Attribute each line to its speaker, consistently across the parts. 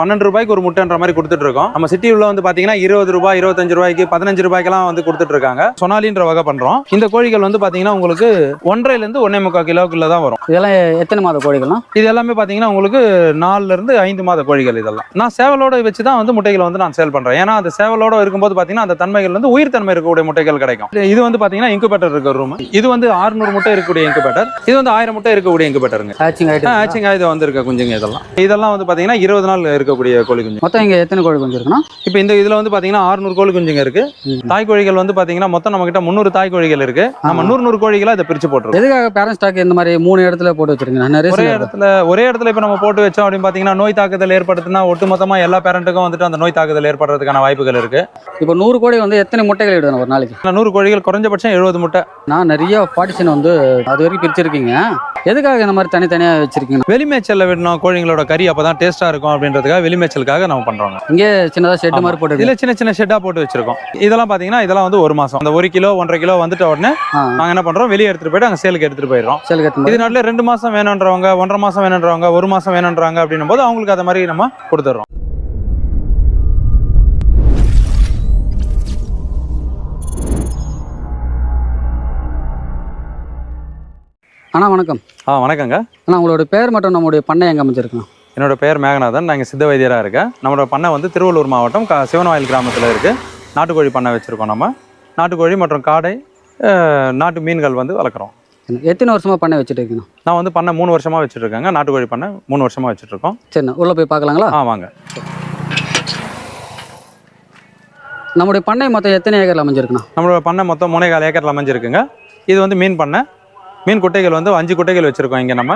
Speaker 1: பன்னெண்டு ரூபாய்க்கு ஒரு முட்டைன்ற மாதிரி கொடுத்துட்டு இருக்கோம் நம்ம சிட்டி உள்ள வந்து பாத்தீங்கன்னா இருபது ரூபாய் இருபத்தஞ்சு ரூபாய்க்கு பதினஞ்சு ரூபாய்க்கெல்லாம் வந்து கொடுத்துட்டு இருக்காங்க சொனாலின்ற வகை பண்றோம். இந்த கோழிகள் வந்து பாத்தீங்கன்னா உங்களுக்கு ஒன்றரைல இருந்து ஒன்னே முக்கால் கிலோக்குள்ள தான் வரும்.
Speaker 2: இதெல்லாம் எத்தனை மாத கோழிகள்லாம்
Speaker 1: இது எல்லாமே பாத்தீங்கன்னா உங்களுக்கு நாலுல இருந்து ஐந்து மாத கோழிகள் இதெல்லாம். நான் சேவலோட வச்சு தான் வந்து முட்டைகளை வந்து நான் சேல் பண்றேன். ஏன்னா அந்த சேவலோட இருக்கும்போது பாத்தீங்கன்னா அந்த தன்மைகள் வந்து உயிர் தன்மை இருக்கக்கூடிய முட்டைகள் கிடைக்கும். இது வந்து பாத்தீங்கன்னா இன்குபேட்டர் இருக்க ரூம் இது வந்து 600 முட்டை இருக்கக்கூடிய இன்குபேட்டர் இது வந்து ஆயிரம் முட்டை இருக்கக்கூடிய இன்குபேட்டருங்க
Speaker 2: ஹேச்சிங் ஆயிட்டு இருக்கா?
Speaker 1: இது வந்து இருக்க குஞ்சுங்க இதெல்லாம். இதெல்லாம் வந்து பாத்தீங்கன்னா இருபது நாள் இருக்கக்கூடிய கோழி குஞ்சு.
Speaker 2: மொத்தம் இங்க எத்தனை கோழி கொஞ்சம் இருக்குன்னா?
Speaker 1: இப்போ இந்த இதுல வந்து பாத்தீங்கன்னா 600 கோழி குஞ்சுங்க இருக்கு. தாய் கோழிகள் வந்து பாத்தீங்கன்னா மொத்தம் நம்ம கிட்ட முந்நூறு தாய் கோழிகள் இருக்கு. நம்ம நூறு நூறு கோழிகளா இதை பிரிச்சு போட்டுருக்கோம்.
Speaker 2: எதுக்காக பேரண்ட் ஸ்டாக் இந்த மாதிரி மூணு இடத்துல போட்டு வச்சிருக்கீங்க? நிறைய
Speaker 1: ஒரே இடத்துல ஒரே இடத்துல இப்போ நம்ம போட்டு வச்சோம் அப்படின்னு பாத்தீங்கன்னா நோய் தாக்குதல் ஏற்படுத்தினா ஒட்டுமொத்தமா எல்லா பேரண்ட்டுக்கும் வந்துட்டு அந்த நோய் தாக்குதல் ஏற்படுறதுக்கான வாய்ப்புகள் இருக்கு.
Speaker 2: இப்போ நூறு கோழி வந்து எத்தனை முட்டைகள் இடுவேன் ஒரு நாளைக்கு?
Speaker 1: நூறு கோழிகள் குறைஞ்சபட்சம் எழுபது முட்டை.
Speaker 2: நான் நிறைய பார்ட்டிஷன் வந்து அது வரைக்கும் பிரிச்சிருக்கீங்க. எதுக்காக இந்த மாதிரி தனித்தனியா வச்சிருக்கீங்க?
Speaker 1: வெளிமேச்சல்ல விடணும் கோழிங்களோட கறி அப்பதான் டேஸ்டா இருக்கும் அப்படின்றதுக்காக வெளிமேச்சலுக்காக நம்ம பண்றோங்க.
Speaker 2: இங்கே சின்னதா ஷெட் மாதிரி போட்டு
Speaker 1: இதுல சின்ன சின்ன ஷெட்டா போட்டு வச்சிருக்கோம். இதெல்லாம் பாத்தீங்கன்னா இதெல்லாம் வந்து ஒரு மாசம். அந்த ஒரு கிலோ ஒன்றரை கிலோ வந்துட்ட உடனே நாங்க என்ன பண்றோம்? வெளியே எடுத்துட்டு போயிட்டு அங்க சேலுக்கு எடுத்துட்டு போயிடுறோம்.
Speaker 2: சேல் கட்டு
Speaker 1: இது நாட்டில் ரெண்டு மாசம் வேணுன்றவங்க ஒன்றரை மாசம் வேணுன்றவங்க ஒரு மாசம் வேணுன்றாங்க அப்படின்னும் போது அவங்களுக்கு அதை மாதிரி நம்ம கொடுத்துட்றோம்
Speaker 2: அண்ணா வணக்கம்.
Speaker 1: ஆ வணக்கங்க.
Speaker 2: அண்ணா உங்களோட பேர் மட்டும் நம்மளுடைய பண்ணை எங்க அமைச்சிருக்கோம்
Speaker 1: என்னோட பேர் மேகநாதன். நான் இங்கே சித்த வைத்தியராக இருக்கேன். நம்மளோட பண்ணை வந்து திருவள்ளூர் மாவட்டம் க சிவனவாயில் கிராமத்தில் இருக்குது நாட்டுக்கோழி பண்ணை வச்சுருக்கோம் நம்ம. நாட்டுக்கோழி மற்றும் காடை நாட்டு மீன்கள் வந்து வளர்க்குறோம்.
Speaker 2: எத்தனை வருஷமா பண்ணை வச்சுட்டு இருக்கீங்க
Speaker 1: நான் வந்து பண்ணை மூணு வருஷமாக வச்சுருக்கேங்க நாட்டுக்கோழி பண்ணை மூணு வருஷமாக வச்சுட்ருக்கோம்.
Speaker 2: சரிண்ணா உள்ள போய் பார்க்கலாங்களா?
Speaker 1: ஆ வாங்க.
Speaker 2: நம்முடைய பண்ணை மொத்தம் எத்தனை ஏக்கர்ல அமைஞ்சிருக்குண்ணா?
Speaker 1: நம்மளோட பண்ணை மொத்தம் மூணே கால் ஏக்கரில் அமைஞ்சிருக்குங்க. இது வந்து மீன் பண்ணை. மீன் குட்டைகள் வந்து அஞ்சு குட்டைகள் வச்சுருக்கோம் இங்கே நம்ம.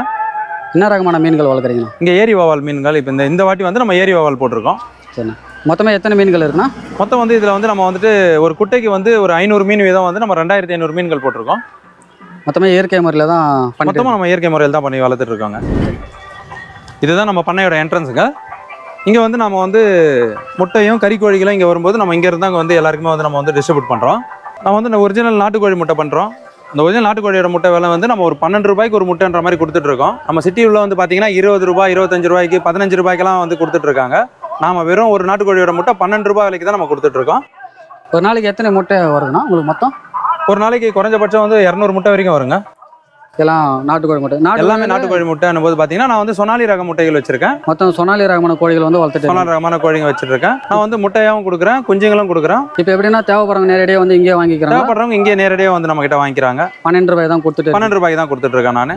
Speaker 2: என்ன ரகமான மீன்கள் வளர்க்குறீங்கண்ணா
Speaker 1: இங்கே ஏரி வவால் மீன்கள். இப்போ இந்த இந்த வாட்டி வந்து நம்ம ஏரி வவால் போட்டிருக்கோம்.
Speaker 2: சரிண்ணா. மொத்தமாக எத்தனை மீன்கள் இருக்குண்ணா?
Speaker 1: மொத்தம் வந்து இதில் வந்து நம்ம வந்துட்டு ஒரு குட்டைக்கு வந்து ஒரு ஐநூறு மீன் வீதம் வந்து நம்ம ரெண்டாயிரத்தி ஐநூறு மீன்கள் போட்டிருக்கோம்.
Speaker 2: மொத்தமாக இயற்கை முறையில் தான்
Speaker 1: மொத்தமாக நம்ம இயற்கை முறையில் தான் பண்ணி வளர்த்துட்டு இருக்கோங்க. இதுதான் நம்ம பண்ணையோட என்ட்ரன்ஸுங்க இங்கே வந்து நம்ம வந்து முட்டையும் கறிக்கோழிகளும் இங்கே வரும்போது நம்ம இங்கே இருந்தாங்க வந்து எல்லாருக்குமே வந்து நம்ம வந்து டிஸ்ட்ரிபியூட் பண்ணுறோம் நம்ம வந்து இந்த ஒரிஜினல் நாட்டுக்கோழி முட்டை பண்ணுறோம் இந்த ஒரிஜினல் நாட்டுக்கோழியோட முட்டை விலை வந்து நம்ம ஒரு பன்னெண்டு ரூபாய்க்கு ஒரு முட்டைன்ற மாதிரி கொடுத்துட்டு இருக்கோம். நம்ம சிட்டி உள்ள வந்து பார்த்தீங்கன்னா இருபது ரூபாய் இருபத்தஞ்சு ரூபாய்க்கு பதினஞ்சு ரூபாய்க்கெல்லாம் வந்து கொடுத்துட்டு இருக்காங்க. நாம வெறும் ஒரு நாட்டுக்கோழியோட முட்டை பன்னெண்டு ரூபாய் விலைக்கு தான் நம்ம கொடுத்துட்டு இருக்கோம்.
Speaker 2: ஒரு நாளைக்கு எத்தனை முட்டை வருதுண்ணா உங்களுக்கு மொத்தம்?
Speaker 1: ஒரு நாளைக்கு குறைஞ்சபட்சம் வந்து இரநூறு முட்டை வரைக்கும் வருங்க.
Speaker 2: எல்லாம் நாட்டுக்கோழி முட்டை. நாட்டு
Speaker 1: எல்லாமே நாட்டுக்கோழி முட்டைன்னும் போது பார்த்தீங்கன்னா நான் வந்து சொனாலி ரக முட்டைகள் வச்சிருக்கேன்.
Speaker 2: மொத்தம் சொனாலி ரகமான கோழிகள் வந்து வளர்த்துட்டு
Speaker 1: சொனாலி ரகமான கோழிங்க வச்சிட்டு இருக்கேன் நான் வந்து முட்டையாவும் கொடுக்குறேன் குஞ்சுங்களும் கொடுக்குறேன்.
Speaker 2: இப்போ எப்படின்னா தேவைப்படுறவங்க நேரடியாக வந்து இங்கே வாங்கிக்கிறாங்க
Speaker 1: தேவைப்படுறவங்க இங்கே நேரடியாக வந்து நம்ம கிட்ட வாங்கிக்கிறாங்க.
Speaker 2: பன்னெண்டு ரூபாய் தான் கொடுத்துட்டு
Speaker 1: பன்னெண்டு ரூபாய்க்கு தான் கொடுத்துட்டு இருக்கேன் நான்.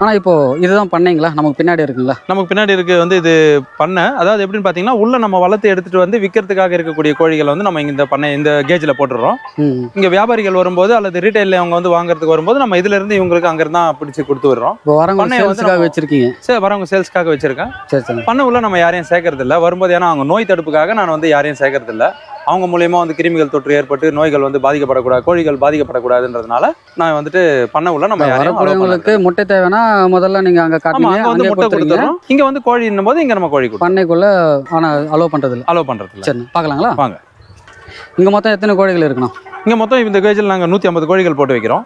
Speaker 2: ஆனால் இப்போ இதுதான் பண்ணீங்களா? நமக்கு பின்னாடி இருக்குங்களா
Speaker 1: நமக்கு பின்னாடி இருக்கு வந்து இது பண்ணை. அதாவது எப்படின்னு பார்த்தீங்கன்னா உள்ள நம்ம வளர்த்து எடுத்துட்டு வந்து விற்கிறதுக்காக இருக்கக்கூடிய கோழிகளை வந்து நம்ம இந்த பண்ணை இந்த கேஜில் போட்டுடுறோம்.
Speaker 2: ம்.
Speaker 1: இங்க வியாபாரிகள் வரும்போது அல்லது ரீட்டைல அவங்க வந்து வாங்குறதுக்கு வரும்போது நம்ம இதுல இருந்து இவங்களுக்கு அங்க இருந்தா பிடிச்சு கொடுத்து விடுறோம்.
Speaker 2: வரவங்க சேல்ஸுக்காக வச்சிருக்கீங்க.
Speaker 1: சரி வரவங்க சேல்ஸ்க்காக வச்சிருக்கேன்.
Speaker 2: சரி சரி.
Speaker 1: பண்ண உள்ள நம்ம யாரையும் சேர்க்கறது இல்ல வரும்போது ஏன்னா அவங்க நோய் தடுப்புக்காக நான் வந்து யாரையும் சேர்க்கறது இல்ல அவங்க மூலியமா வந்து கிருமிகள் தொற்று ஏற்பட்டு நோய்கள் வந்து பாதிக்கப்படக்கூடாது கோழிகள் பாதிக்கப்படக்கூடாதுன்றதுனால நான் வந்துட்டு பண்ண உள்ள நம்ம
Speaker 2: வரக்கூடியவங்களுக்கு
Speaker 1: பண்ணறது
Speaker 2: முட்டை தேவைன்னா முதல்ல நீங்க அங்க காட்டுங்க
Speaker 1: வந்து முட்டை கொடுத்துறோம். இங்க வந்து கோழின்னும் போது இங்க நம்ம கோழி
Speaker 2: பண்ணைக்குள்ள ஆனா அலோவ் பண்றது இல்ல
Speaker 1: அலோவ் பண்றது
Speaker 2: சரி பார்க்கலாங்களா?
Speaker 1: வாங்க.
Speaker 2: இங்க மொத்தம் எத்தனை கோழிகள் இருக்கணும்?
Speaker 1: இங்க மொத்தம் இந்த கேஜில் நாங்க நூத்தி ஐம்பது கோழிகள் போட்டு வைக்கிறோம்.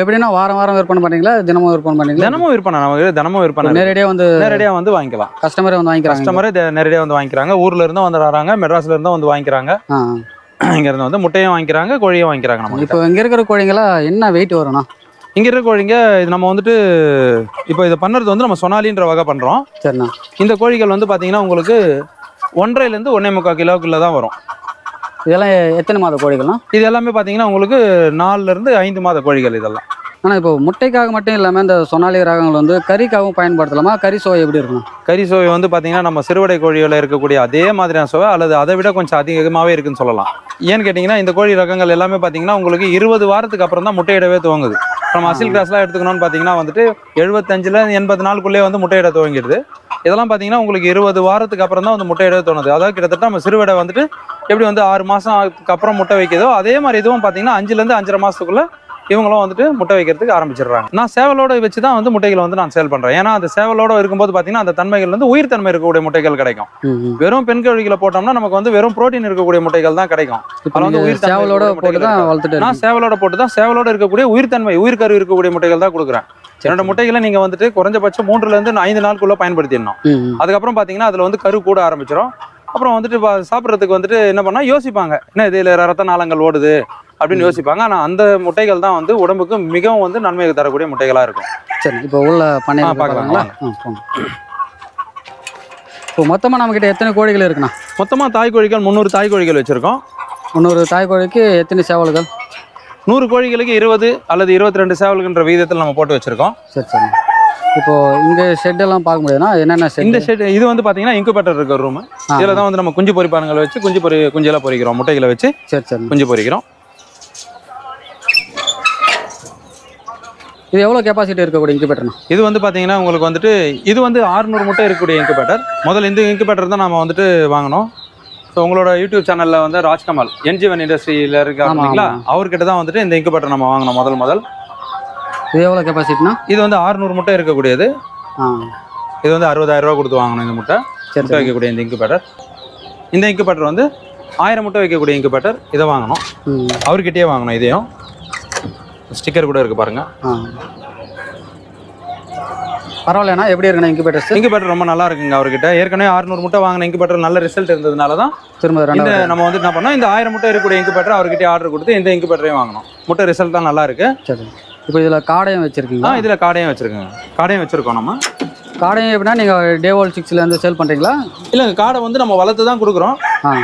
Speaker 2: எப்படின்னா வாரம் வாரம் விற்பனை பண்றீங்களா தினமும் விற்பனை பண்றீங்களா
Speaker 1: தினமும் விற்பனை. நமக்கு தினமும் விற்பனை.
Speaker 2: நேரடியாக வந்து
Speaker 1: நேரடியா வந்து வாங்கிக்கலாம்.
Speaker 2: கஸ்டமரே வந்து வாங்கிக்கிறாங்க.
Speaker 1: கஸ்டமரே நேரடியா வந்து வாங்கிக்கிறாங்க. ஊர்ல இருந்தும் வந்து வராங்க. மெட்ராஸ்ல இருந்தும் வந்து வாங்கிக்கிறாங்க.
Speaker 2: ஆ.
Speaker 1: இங்க இருந்து வந்து முட்டையும் வாங்கிக்கிறாங்க கோழியும் வாங்கிக்கிறாங்க நம்ம
Speaker 2: இப்போ இங்க இருக்கிற கோழிங்களா என்ன வெயிட் வரும்ண்ணா
Speaker 1: இங்க இருக்க கோழிங்க இது நம்ம வந்துட்டு இப்போ இதை பண்ணுறது வந்து நம்ம சொனாலின்ற வகை பண்றோம்.
Speaker 2: சரிண்ணா.
Speaker 1: இந்த கோழிகள் வந்து பாத்தீங்கன்னா உங்களுக்கு ஒன்றரைல இருந்து ஒன்னே முக்கால் கிலோக்குள்ள தான் வரும்.
Speaker 2: இதெல்லாம் எத்தனை மாத கோழிகள்னா
Speaker 1: இது எல்லாமே பாத்தீங்கன்னா உங்களுக்கு நாலுல இருந்து ஐந்து மாத கோழிகள் இதெல்லாம்.
Speaker 2: ஆனால் இப்போ முட்டைக்காக மட்டும் இல்லாமல் இந்த சொனாலி ரகங்கள் வந்து கறிக்காகவும் பயன்படுத்தலாமா? கறி சுவை எப்படி இருக்கணும்
Speaker 1: கறி சுவை வந்து பாத்தீங்கன்னா நம்ம சிறுவடை கோழியில் இருக்கக்கூடிய அதே மாதிரியான சுவை அல்லது அதை விட கொஞ்சம் அதிகமாகவே இருக்குன்னு சொல்லலாம். ஏன்னு கேட்டிங்கன்னா இந்த கோழி ரகங்கள் எல்லாமே பார்த்தீங்கன்னா உங்களுக்கு இருபது வாரத்துக்கு அப்புறம் தான் முட்டையிடவே துவங்குது. நம்ம அசில் கிராஸ்லாம் எடுத்துக்கணும்னு பார்த்தீங்கன்னா வந்துட்டு எழுபத்தஞ்சில் எண்பது நாளுக்குள்ளே வந்து முட்டையிட துவங்கிடுது. இதெல்லாம் பார்த்தீங்கன்னா உங்களுக்கு இருபது வாரத்துக்கு அப்புறம் தான் வந்து முட்டையிடவே தோணுது. அதாவது கிட்டத்தட்ட நம்ம சிறுவடை வந்துட்டு எப்படி வந்து ஆறு மாதம் அப்புறம் முட்டை வைக்குதோ அதே மாதிரி இதுவும் பார்த்தீங்கன்னா அஞ்சுலேருந்து அஞ்சரை மாதத்துக்குள்ள இவங்களும் வந்துட்டு முட்டை வைக்கிறதுக்கு ஆரம்பிச்சிடுறாங்க. நான் சேவலோட வச்சு தான் வந்து முட்டைகளை வந்து நான் சேல் பண்றேன். ஏன்னா அந்த சேவலோட இருக்கும்போது பார்த்தீங்கன்னா அந்த தன்மைகள் வந்து உயிர் தன்மை இருக்கக்கூடிய முட்டைகள் கிடைக்கும். வெறும் பெண் கோழிகளை போட்டோம்னா நமக்கு வந்து வெறும் புரோட்டீன் இருக்கக்கூடிய முட்டைகள் தான் கிடைக்கும். அதுல வந்து உயிர்
Speaker 2: சேவலோட போட்டு தான் வளர்த்துட்டு
Speaker 1: நான் சேவலோட போட்டு தான் சேவலோட இருக்கக்கூடிய உயிர் தன்மை உயிர் கரு இருக்கக்கூடிய முட்டைகள் தான் கொடுக்குறேன். என்னோட முட்டைகளை நீங்க வந்துட்டு குறைஞ்சபட்சம் மூன்றுல இருந்து ஐந்து நாளுக்குள்ள பயன்படுத்திடணும். அதுக்கப்புறம் பாத்தீங்கன்னா அதுல வந்து கரு கூட ஆரம்பிச்சிடும் அப்புறம் வந்துட்டு சாப்பிட்றதுக்கு வந்துட்டு என்ன பண்ணா யோசிப்பாங்க. என்ன இதுல ரத்த நாளங்கள் ஓடுது அப்படின்னு யோசிப்பாங்க. ஆனா அந்த முட்டைகள் தான் வந்து உடம்புக்கு மிகவும் வந்து நன்மை தரக்கூடிய முட்டைகளா இருக்கும்.
Speaker 2: சரி இப்போ உள்ள
Speaker 1: பார்க்கலாம்,
Speaker 2: பார்க்கலாங்களா இப்போ மொத்தமாக நம்மக்கிட்ட எத்தனை கோழிகள் இருக்குண்ணா?
Speaker 1: மொத்தமா தாய் கோழிகள் முந்நூறு தாய் கோழிகள் வச்சிருக்கோம்.
Speaker 2: முந்நூறு தாய் கோழிக்கு எத்தனை சேவல்கள்?
Speaker 1: நூறு கோழிகளுக்கு இருபது அல்லது இருபத்தி ரெண்டு சேவல்கின்ற விகிதத்தில் நம்ம போட்டு வச்சிருக்கோம்.
Speaker 2: சரி சரி. இப்போ இங்கே ஷெட்டெல்லாம் பார்க்க முடியாதுன்னா என்னென்ன
Speaker 1: இந்த
Speaker 2: ஷெட்
Speaker 1: ஷெட் இது வந்து பாத்தீங்கன்னா இன்குபேட்டர் இருக்க ரூம் இதுல தான் வந்து நம்ம குஞ்சு பொரிப்பானுங்களை வச்சு குஞ்சு பொரி குஞ்செல்லாம் பொரிக்கிறோம் முட்டைகளை வச்சு
Speaker 2: சரி சரி.
Speaker 1: குஞ்சு பொரிக்கிறோம்
Speaker 2: இது எவ்வளோ கெப்பாசிட்டி இருக்கக்கூடிய இன்குபேட்டர்ண்ணா
Speaker 1: இது வந்து பாத்தீங்கன்னா உங்களுக்கு வந்துட்டு இது வந்து 600 முட்டை இருக்கக்கூடிய இன்குபேட்டர் முதல்ல இந்த இன்குபேட்டர் தான் நம்ம வந்துட்டு வாங்கினோம் ஸோ உங்களோட யூடியூப் சேனல்ல வந்து ராஜ்கமல் என்ஜிவன் இண்டஸ்ட்ரியில இல்லைங்களா
Speaker 2: ஆமா.
Speaker 1: அவர்கிட்ட தான் வந்துட்டு இந்த இன்குபேட்டர் நம்ம வாங்கினோம் முதல் முதல்.
Speaker 2: இது எவ்வளோ கெப்பாசிட்டினா
Speaker 1: இது வந்து 600 முட்டை இருக்கக்கூடியது. இது வந்து அறுபதாயிரம் ரூபா கொடுத்து வாங்கணும் இந்த முட்டை. முட்டை வைக்கக்கூடிய இந்த இன்குபேட்டர் இந்த இன்குபேட்டர் வந்து ஆயிரம் முட்டை வைக்கக்கூடிய இன்குபேட்டர் இதை வாங்கணும் அவர்கிட்டயே வாங்கணும் இதையும். ஸ்டிக்கர் கூட இருக்கு பாருங்க.
Speaker 2: ஆ. பரவாயில்லண்ணா. எப்படி இருக்குண்ணா இன்குபேட்டர்ஸ்
Speaker 1: இன்குபேட்டர் ரொம்ப நல்லா இருக்குங்க அவர்கிட்ட. ஏற்கனவே 600 முட்டை வாங்கின இன்குபேட்டர் நல்ல ரிசல்ட் இருந்ததுனால தான்
Speaker 2: திரும்ப
Speaker 1: இந்த நம்ம வந்து என்ன பண்ணோம் இந்த ஆயிரம் முட்டை இருக்கக்கூடிய இன்குபேட்டர் அவர்கிட்ட ஆர்டர் கொடுத்து இந்த இன்குபேட்டரையும் வாங்கணும் முட்டை ரிசல்ட் தான் நல்லா இருக்கு.
Speaker 2: சரி. இப்போ இதில் காடையும்
Speaker 1: ஆ
Speaker 2: வச்சுருக்கீங்களா
Speaker 1: இதுல காடையும் வச்சிருக்கோங்க. காடையும் வச்சிருக்கோம் நம்ம.
Speaker 2: காடையும் எப்படின்னா நீங்கள் டேவோல் சிக்ஸ்லேருந்து சேல் பண்ணுறீங்களா
Speaker 1: இல்லைங்க காடை வந்து நம்ம வளர்த்து தான் கொடுக்குறோம்.